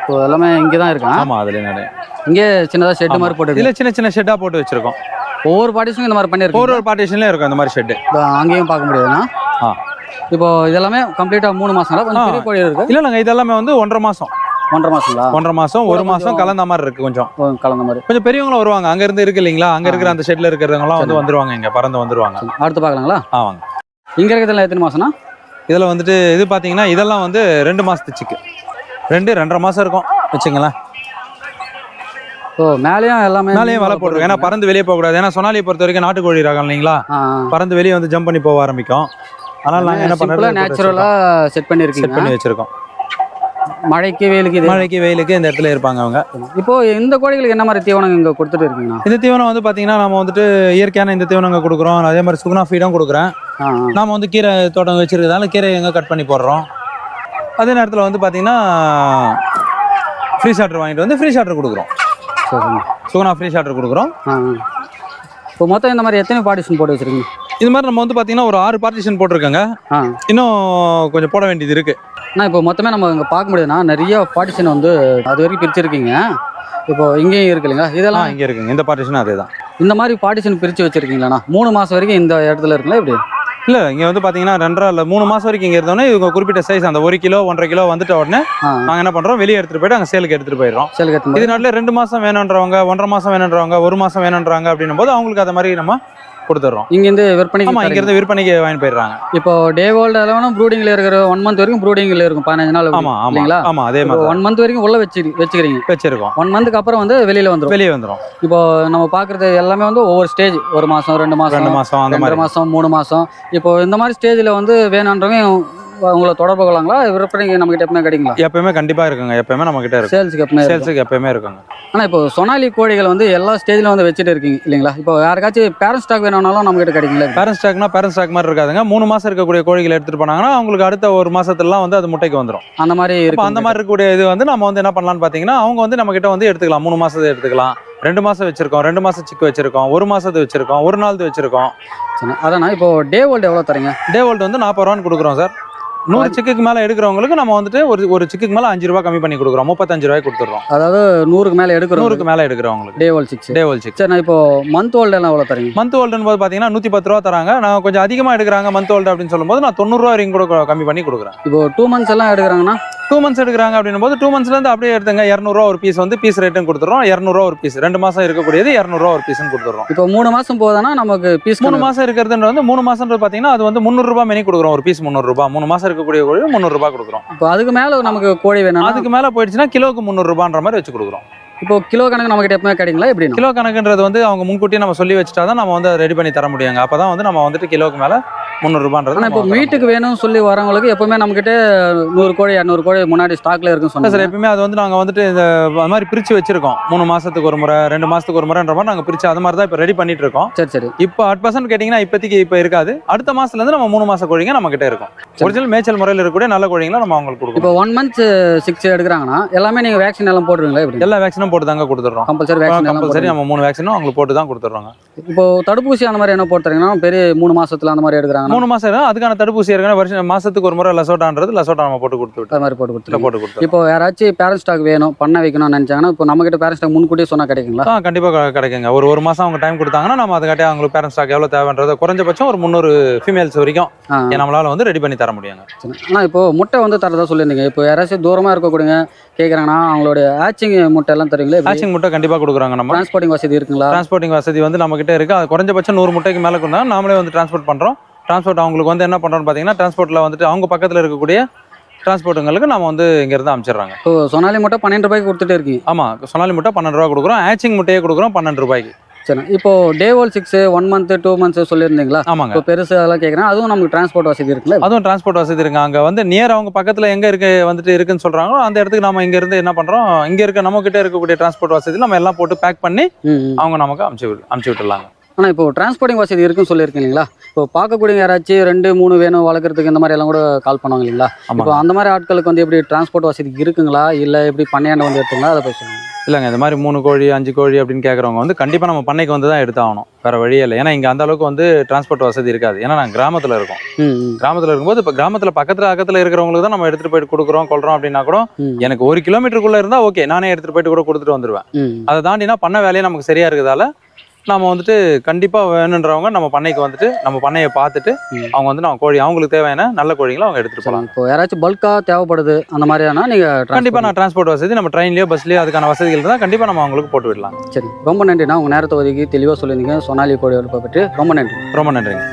Speaker 2: இப்போ எல்லாமே இங்கே தான் இருக்கா?
Speaker 1: ஆமா அதுலயும் அடையும்.
Speaker 2: இங்கே சின்னதாக ஷெட்டு. மாதிரி போட்டு
Speaker 1: இதுல சின்ன சின்ன ஷெட்டா போட்டு வச்சிருக்கோம்.
Speaker 2: ஒவ்வொரு பாட்டிஸும் இந்த மாதிரி
Speaker 1: ஒரு
Speaker 2: பண்ணியிருக்கோம்
Speaker 1: ஒரு பார்ட்டிஷன்லயும் இருக்கும் இந்த மாதிரி ஷெட்டு
Speaker 2: அங்கேயும் பார்க்க முடியாதுண்ணா?
Speaker 1: ஆ.
Speaker 2: இப்போ இதெல்லாமே கம்ப்ளீட்டா மூணு மாசங்களா? கொஞ்சம். பெரிய கோழி இருக்கு.
Speaker 1: இல்ல நாங்க இதெல்லாமே வந்து ஒன்றரை மாசம்.
Speaker 2: ஒன்றரை மாசங்களா?
Speaker 1: ஒன்றரை மாசம் ஒரு மாசம் கலந்த மாதிரி இருக்கு கொஞ்சம்.
Speaker 2: கலந்த மாதிரி.
Speaker 1: கொஞ்சம் பெரியவங்களும் வருவாங்க. அங்க இருந்து இருக்கு இல்லைங்களா? அங்க இருக்கிற அந்த ஷெட்ல இருக்கிறவங்க எல்லாம் வந்து. வந்துருவாங்க இங்க பறந்து வந்துருவாங்க.
Speaker 2: அடுத்து பார்க்கலாங்களா?
Speaker 1: ஆமாங்க
Speaker 2: இங்க இருக்கிறதுல எத்தனை மாசம்னா
Speaker 1: இதுல வந்துட்டு இது பாத்தீங்கன்னா இதெல்லாம் வந்து ரெண்டு மாசத்து சிக்கு ரெண்டு ரெண்டரை மாசம் இருக்கும். வச்சுங்களேன்
Speaker 2: ஓ மேலேயும் எல்லாமே
Speaker 1: மேலேயும் வலை போட்டுருக்கோம் ஏன்னா பறந்து வெளியே போக கூடாது. ஏன்னா சொனாலியை பொறுத்த வரைக்கும் நாட்டுக்கோழி ரகம் இல்லைங்களா. பறந்து வெளியே வந்து ஜம்ப் பண்ணி போக ஆரம்பிக்கும். அதனால நாங்க என்ன பண்ணுறோம்
Speaker 2: நேச்சுரலா செட்
Speaker 1: செட்
Speaker 2: பண்ணிருக்கீங்க
Speaker 1: பண்ணி வச்சிருக்கோம்.
Speaker 2: மழைக்கு வெயிலுக்கு இது?
Speaker 1: மழைக்கு வெயிலுக்கு இந்த இடத்துல இருப்பாங்க அவங்க.
Speaker 2: இப்போ இந்த கோழிகளுக்கு என்ன மாதிரி தீவனம் இங்க கொடுத்துட்டு இருக்கீங்கண்ணா
Speaker 1: இந்த தீவனம் வந்து பாத்தீங்கன்னா நம்ம வந்துட்டு இயற்கையான இந்த தீவனங்க கொடுக்குறோம். அதே மாதிரி சுகுணா ஃபீடும் கொடுக்குறேன்.
Speaker 2: ஆ, ஆ.
Speaker 1: நாம வந்து கீரை தோட்டம் வச்சிருக்கிறதால கீரை எங்க கட் பண்ணி போடுறோம். அதே நேரத்தில் வந்து பாத்தீங்கன்னா ஃப்ரீ ஷாட்டர் வாங்கிட்டு வந்து ஃப்ரீ ஷாட்டர் கொடுக்குறோம். சுகுணா ஃப்ரீ ஷாட்டர் கொடுக்குறோம்.
Speaker 2: இப்போ மொத்தம் இந்த மாதிரி எத்தனை பார்ட்டிஷன் போட்டு வச்சிருக்கீங்க?
Speaker 1: இது மாதிரி நம்ம வந்து பாத்தீங்கன்னா ஒரு ஆறு பார்ட்டிஷன் போட்டிருக்கோங்க.
Speaker 2: ஆ.
Speaker 1: இன்னும் கொஞ்சம் போட வேண்டியது இருக்கு.
Speaker 2: அண்ணா இப்போ மொத்தமே நம்ம இங்கே பார்க்க முடியுதுன்னா நிறைய பார்ட்டிஷன் வந்து அது வரைக்கும் பிரிச்சிருக்கீங்க. இப்போ இங்கேயும் இருக்கு இல்லைங்களா? இதெல்லாம்
Speaker 1: இங்க இருக்குங்க. இந்த பார்ட்டிஷனும் அதே தான்
Speaker 2: இந்த மாதிரி பார்ட்டிஷன் பிரித்து வச்சிருக்கீங்களாண்ணா? மூணு மாதம் வரைக்கும் இந்த இடத்துல இருக்குங்களா இப்படி?
Speaker 1: இல்ல இங்க வந்து பாத்தீங்கன்னா ரெண்டரை இல்ல மூணு மாசம் வரைக்கும் இங்க இருந்தோன்னே இவங்க குறிப்பிட்ட சைஸ் அந்த ஒரு கிலோ ஒன்றரை கிலோ வந்துட்ட உடனே
Speaker 2: ஆ.
Speaker 1: நாங்க என்ன பண்றோம் வெளியே எடுத்துட்டு போயிட்டு அங்க சேலுக்கு எடுத்துட்டு போயிடுறோம்.
Speaker 2: சேலுக்கு
Speaker 1: இது நாட்டில் ரெண்டு மாசம் வேணுன்றவங்க ஒன்றரை மாசம் வேணுன்றவங்க ஒரு மாசம் வேணுன்றாங்க அப்படின்னும் போது அவங்களுக்கு அதை மாதிரி நம்ம கொடுத்துட்றோம்.
Speaker 2: இங்கேருந்து விற்பனைக்கு
Speaker 1: ஆமா இங்க
Speaker 2: தரீங்க.
Speaker 1: இருந்து விற்பனைக்கு வாங்கி போயிடுறாங்க.
Speaker 2: இப்போ டே ஓல்டு அளவுனா ப்ரூடிங்ல இருக்கிற ஒன் மந்த் வரைக்கும் ப்ரூடிங்ல இருக்கும் பதினஞ்சு நாள்
Speaker 1: ஆமா ஆமா
Speaker 2: இல்லைங்களா?
Speaker 1: ஆமா அதே மாதிரி
Speaker 2: ஒன் மந்த் வரைக்கும் உள்ள வச்சு வச்சுக்கிறீங்க
Speaker 1: வச்சிருக்கோம்.
Speaker 2: ஒன் மந்த்துக்கு அப்புறம் வந்து வெளியில வந்துடும்
Speaker 1: வெளியே வந்துரும்.
Speaker 2: இப்போ நம்ம பாக்குறது எல்லாமே வந்து ஒவ்வொரு ஸ்டேஜ் ஒரு மாசம் ரெண்டு மாசம்
Speaker 1: ரெண்டு மாசம் அந்த மாதிரி.
Speaker 2: மாசம் மூணு மாசம். இப்போ இந்த மாதிரி ஸ்டேஜ்ல வந்து வேணுன்றவங்க உங்களை தொடர்பு கொள்ளலாங்களா? விற்பனைக்கு நம்ம கிட்ட எப்பவுமே கிடைக்குங்களா?
Speaker 1: எப்பயுமே கண்டிப்பா இருக்குங்க எப்பயுமே நம்ம கிட்ட இருக்கும்
Speaker 2: சேல்ஸுக்கு எப்பவுமே.
Speaker 1: சேல்ஸுக்கு எப்பயுமே இருக்குங்க.
Speaker 2: ஆனா இப்போ சொனாலி கோழிகள் வந்து எல்லா ஸ்டேஜ்ல வந்து வச்சுட்டு இருக்கீங்க இல்லைங்களா? இப்போ யாருக்காச்சும் பேரண்ட் ஸ்டாக் வேணும்னாலும் நம்ம கிட்ட கிடைக்குங்களா?
Speaker 1: பேரண்ட் ஸ்டாக்னா பேரண்ட் ஸ்டாக் மாதிரி இருக்காதுங்க. மூணு மாசம் இருக்கக்கூடிய கோழிகளை எடுத்துட்டு போனாங்கன்னா அவங்களுக்கு அடுத்த ஒரு மாசத்துலலாம் வந்து அது முட்டைக்கு வந்துரும்.
Speaker 2: அந்த மாதிரி
Speaker 1: இப்போ அந்த மாதிரி இருக்கக்கூடிய இது வந்து நம்ம வந்து என்ன பண்ணலாம்னு பாத்தீங்கன்னா அவங்க வந்து நம்ம கிட்ட வந்து எடுத்துக்கலாம். மூணு மாசத்தை எடுத்துக்கலாம். ரெண்டு மாசம் வச்சிருக்கோம் ரெண்டு மாசம் சிக்கு வச்சிருக்கோம் ஒரு மாசத்து வச்சிருக்கோம் ஒரு நாள் வச்சிருக்கோம்.
Speaker 2: சரி, அதாண்ணா இப்போ டே ஓல்டு எவ்வளவு தரீங்க?
Speaker 1: டே ஓல்ட் வந்து நாற்பது ரூபான்னு கொடுக்குறோம் சார். நூறு சிக்குக்கு மேல எடுக்கிறவங்களுக்கு நம்ம வந்துட்டு ஒரு ஒரு சிக்குக்கு மேல அஞ்சு ரூபாய் கம்மி பண்ணி கொடுக்குறோம். முப்பத்தஞ்சு ரூபாய் கொடுத்துறோம்
Speaker 2: அதாவது நூறுக்கு மேல எடுக்கிறோம்
Speaker 1: நூறுக்கு மேல எடுக்கிறவங்களுக்கு.
Speaker 2: Day old six
Speaker 1: day old six
Speaker 2: சரிண்ணா இப்போ மந்த் ஓல்டு எல்லாம் எவ்வளவு தரீங்க?
Speaker 1: மந்த் ஓல்டுன்னு போது பாத்தீங்கன்னா நூத்தி பத்து ரூபா தராங்க. நான் கொஞ்சம் அதிகமா எடுக்கிறாங்க மந்த் ஓல்டு அப்படின்னு சொல்லும்போது நான் தொண்ணூறு ரூபா வரைக்கும் கூட கம்மி பண்ணி கொடுக்குறேன்.
Speaker 2: இப்போ டூ மந்த்ஸ் எல்லாம் எடுக்கிறாங்கன்னா
Speaker 1: டூ மந்த்ஸ் எடுக்கிறாங்க அப்படின்னும் போது டூ மந்த்ஸ்ல இருந்து அப்படியே எடுத்துங்க. இரநூறுவா ஒரு பீஸ் வந்து பீஸ் ரேட்டுன்னு கொடுத்துறோம் இரநூறுவா ஒரு பீஸ் ரெண்டு மாசம் இருக்கக்கூடியது இரநூறுவா ஒரு பீஸ்னு கொடுத்துறோம்
Speaker 2: இப்போ மூணு மாசம் போதானா நமக்கு பீஸ்
Speaker 1: மூணு மாசம் இருக்கிறதுன்றது வந்து மூணு மாசம்ன்றது பாத்தீங்கன்னா அது வந்து முந்நூறு ரூபாய் மெனி கொடுக்குறோம். ஒரு பீஸ் முந்நூறு ரூபாய் மூணு மாசம் இருக்கக்கூடிய கோழி முந்நூறு ரூபாய் கொடுக்குறோம்.
Speaker 2: இப்போ அதுக்கு மேல நமக்கு கோழி வேணும்
Speaker 1: அதுக்கு மேல போயிடுச்சுன்னா கிலோக்கு முந்நூறு ரூபான்ற மாதிரி வச்சு கொடுக்குறோம்.
Speaker 2: இப்போ கிலோ கணக்கு நம்ம கிட்ட எப்பவுமே கிடைக்குங்களா? எப்படின்னா
Speaker 1: கிலோ கணக்குன்றது வந்து அவங்க முன்கூட்டியே நம்ம சொல்லி வச்சுட்டா தான் நம்ம வந்து ரெடி பண்ணி தர முடியுங்க. அப்பதான் வந்து நம்ம வந்துட்டு கிலோக்கு மேல முந்நூறு ரூபான்றது
Speaker 2: ஆனா இப்போ மீட்டுக்கு வேணும்னு சொல்லி வரவங்களுக்கு எப்பவுமே நம்ம கிட்ட நூறு கோழி இரநூறு கோழி முன்னாடி ஸ்டாக்ல இருக்குன்னு
Speaker 1: சார் எப்பயுமே அது வந்து நாங்க வந்துட்டு இந்த அது மாதிரி பிரிச்சு வச்சிருக்கோம். மூணு மாசத்துக்கு ஒரு முறை ரெண்டு மாசத்துக்கு ஒரு முறைன்ற மாதிரி நாங்க பிரிச்சு அது மாதிரி தான் இப்போ ரெடி பண்ணிட்டு இருக்கோம்.
Speaker 2: சரி சரி.
Speaker 1: இப்போ அட் பர்சன்ட் கேட்டிங்கன்னா இப்போதைக்கு இப்போ இருக்காது. அடுத்த மாசத்துல இருந்து நம்ம மூணு மாச கோழிங்க நம்ம கிட்ட இருக்கும் ஒரிஜினல் மேய்ச்சல் முறையில் இருக்கக்கூடிய நல்ல கோழிங்களை நம்ம அவங்களுக்கு கொடுக்குறோம்
Speaker 2: இப்போ ஒன் மந்த் சிக்ஸ் எடுக்கிறாங்கன்னா எல்லாமே நீங்க வேக்சின் எல்லாம் எப்படி?
Speaker 1: எல்லா வேக்சினும் போட்டு தாங்க கொடுத்துட்றோம்.
Speaker 2: Compulsory vaccine
Speaker 1: compulsory. நம்ம மூணு வேக்சினும் அவங்களுக்கு போட்டு தான் கொடுத்துட்றோங்க.
Speaker 2: இப்போ தடுப்பூசி அந்த மாதிரி என்ன போட்டுறீங்கன்னா பெரிய மூணு மாசத்துல அந்த மாதிரி எடுக்கிறாங்கன்னா
Speaker 1: மூணு மாசம் இருக்கு. அதுக்கான தடுப்பூசி ஏற்கனவே வருஷம் மாசத்துக்கு ஒரு முறை லசோட்டான்றது லசோட்டா நம்ம போட்டு கொடுத்து விட்டு
Speaker 2: அது மாதிரி போட்டு கொடுத்துருங்க
Speaker 1: போட்டு கொடுத்துருவோம்
Speaker 2: இப்போ யாராச்சும் பேரண்ட் ஸ்டாக் வேணும் பண்ண வைக்கணும்னு நினைச்சாங்கன்னா இப்போ நம்ம கிட்ட பேரண்ட் ஸ்டாக் முன்கூட்டியே சொன்னா கிடைக்குங்களா?
Speaker 1: ஆ கண்டிப்பா க- கிடைக்குங்க. ஒரு ஒரு மாசம் அவங்க டைம் கொடுத்தாங்கன்னா நம்ம அதுக்காட்டி அவங்களுக்கு பேரண்ட் ஸ்டாக் எவ்வளவு தேவைன்றது குறைஞ்சபட்சம் ஒரு முந்நூறு ஃபீமேல்ஸ் வரைக்கும் நம்மளால வந்து ரெடி பண்ணி தர முடியுங்க.
Speaker 2: சரி. ஆனா இப்போ முட்டை வந்து தரதா சொல்லியிருந்தீங்க. இப்போ யாராச்சும் தூரமா இருக்கக்கூடியங்க கேட்குறாங்கன்னா அவங்களோட ஆச்சிங் முட்டை எல்லாம் தருவீங்களா
Speaker 1: ஹேச்சிங் முட்டை கண்டிப்பா கொடுக்குறாங்க நம்ம.
Speaker 2: டிரான்ஸ்போர்ட்டிங் வசதி இருக்குங்களா?
Speaker 1: டிரான்ஸ்போர்ட்டிங் வசதி வந்து நம்ம கிட்ட இருக்கு. அது குறைஞ்சபட்சம் நூறு முட்டைக்கு மேல கொண்டா நாமளே வந்து டிரான்ஸ்போர்ட் பண்றோம். டிரான்ஸ்போர்ட் அவங்களுக்கு வந்து என்ன பண்றோம்னு பாத்தீங்கன்னா டிரான்ஸ்போர்ட்ல வந்துட்டு அவங்க பக்கத்துல இருக்கக்கூடிய டிரான்ஸ்போர்ட்டுங்களுக்கு நம்ம வந்து இங்க இருந்து அமைச்சிடுறாங்க.
Speaker 2: இப்போ சொனாலி முட்டை பன்னெண்டு ரூபாய்க்கு கொடுத்துட்டே இருக்கீங்க?
Speaker 1: ஆமா சொனாலி முட்டை பன்னெண்டு ரூபா கொடுக்குறோம் ஹேச்சிங் முட்டையே கொடுக்குறோம் பன்னெண்டு ரூபாய்க்கு.
Speaker 2: சரி இப்போ day old six one month two months சொல்லியிருந்தீங்களா?
Speaker 1: ஆமாங்க.
Speaker 2: இப்போ பெருசு அதெல்லாம் கேட்குறேன் அதுவும் நமக்கு டிரான்ஸ்போர்ட் வசதி இருக்குல்ல?
Speaker 1: அதுவும் டிரான்ஸ்போர்ட் வசதி இருக்கு. அங்க வந்து நியர் அவங்க பக்கத்துல எங்க இருக்கு வந்துட்டு இருக்குன்னு சொல்றாங்களோ அந்த இடத்துக்கு நம்ம இங்க இருந்து என்ன பண்றோம் இங்க இருக்க நம்ம கிட்ட இருக்கக்கூடிய டிரான்ஸ்போர்ட் வசதி நம்ம எல்லாம் போட்டு பேக் பண்ணி. அவங்க நமக்கு அமுச்சு அமுச்சு விட்டுலாங்க
Speaker 2: ஆனா இப்போ டிரான்ஸ்போர்ட்டிங் வசதி இருக்குன்னு சொல்லியிருக்கீங்க இல்லைங்களா இப்போ பார்க்கக்கூடிய யாராச்சும் ரெண்டு மூணு வேணும் வளர்க்குறதுக்கு இந்த மாதிரி எல்லாம் கூட கால் பண்ணுவாங்க இல்லைங்களா இப்போ அந்த மாதிரி ஆட்களுக்கு வந்து எப்படி டிரான்ஸ்போர்ட் வசதி இருக்குங்களா? இல்லை எப்படி பண்ணையாண்டு வந்து எடுத்துங்களா அதை போய்
Speaker 1: இல்லைங்க இந்த மாதிரி மூணு கோழி அஞ்சு கோழி அப்படின்னு கேட்குறவங்க வந்து கண்டிப்பாக நம்ம பண்ணைக்கு வந்து தான் எடுத்தாகணும். வேற வழியே இல்லை. ஏன்னா இங்கே அந்த அளவுக்கு வந்து டிரான்ஸ்போர்ட் வசதி இருக்காது. ஏன்னா நாங்கள் கிராமத்தில் இருக்கோம். கிராமத்தில் இருக்கும்போது இப்போ கிராமத்தில் பக்கத்தில் பக்கத்தில் இருக்கிறவங்களுக்கு தான் நம்ம எடுத்துகிட்டு போயிட்டு கொடுக்குறோம் கொள்றோம் அப்படின்னா கூட. எனக்கு ஒரு கிலோமீட்டருக்குள்ளே இருந்தால் ஓகே நானே எடுத்துகிட்டு போயிட்டு கூட கொடுத்துட்டு வந்துடுவேன் அதை தாண்டினா பண்ண வேலையே நமக்கு சரியாக இருக்கிறதால நம்ம வந்துட்டு கண்டிப்பாக வேணுன்றவங்க நம்ம பண்ணைக்கு வந்துட்டு நம்ம பண்ணையை பார்த்துட்டு. அவங்க வந்து நம்ம கோழி அவங்களுக்கு தேவையான நல்ல கோழிகளை அவங்க எடுத்துகிட்டு போகலாம்
Speaker 2: இப்போ யாராச்சும் பல்காக தேவைப்படுது அந்த மாதிரியானா நீங்கள்
Speaker 1: கண்டிப்பாக நான் டிரான்ஸ்போர்ட் வசதி நம்ம ட்ரெயின்லேயோ பஸ்லேயோ அதுக்கான வசதிகள் இருந்தால் கண்டிப்பாக நம்ம அவங்களுக்கு போட்டு விடலாம்.
Speaker 2: சரி ரொம்ப நன்றிண்ணா. உங்கள் நேரத்தை ஒதுக்கி தெளிவாக சொல்லியிருந்தீங்க. சொனாலி கோழி வளர்ப்பை பற்றி ரொம்ப நன்றி.
Speaker 1: ரொம்ப நன்றிங்க.